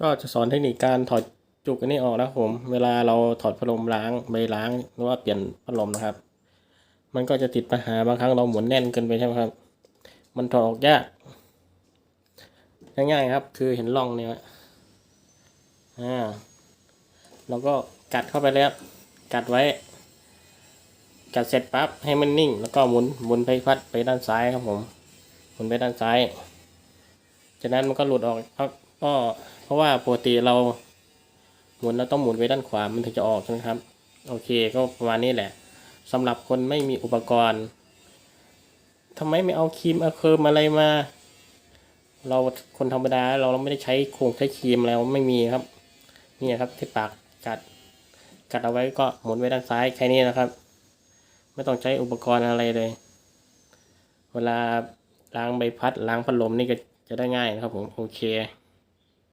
ก็จะสอนเทคนิคการถอดจุกอันนี้ออกนะครับผม เวลาเราถอดพัดลมล้างใบล้างหรือว่าเปลี่ยนพัดลมนะครับ มันก็จะติดปัญหาบางครั้งเราหมุนแน่นเกินไปใช่ไหมครับ มันถอดออกยาก ง่ายๆครับ คือเห็นร่องเนี่ยอ่าเราก็กัดเข้าไปแล้วกัดไว้ กัดเสร็จปั๊บให้มันนิ่ง แล้วก็หมุนหมุนไปพัดไปด้านซ้ายครับผมหมุนไปด้านซ้าย จากนั้นมันก็หลุดออกครับ ก็เพราะว่าปกติเราหมุนเราต้องหมุนไปด้านขวามันถึงจะออกใช่ไหมครับ โอเคก็ประมาณนี้แหละสำหรับคนไม่มีอุปกรณ์ทำไมไม่เอาครีมเอาเคิร์มอะไรมา เราคนธรรมดาเราเราไม่ได้ใช้โครงใช้ครีมแล้วไม่มีครับ นี่ครับที่ปากกัดกัดเอาไว้ก็หมุนไปด้านซ้ายแค่นี้นะครับ ไม่ต้องใช้อุปกรณ์อะไรเลย เวลาล้างใบพัดล้างพัดลมนี่ก็จะได้ง่ายนะครับผมโอเค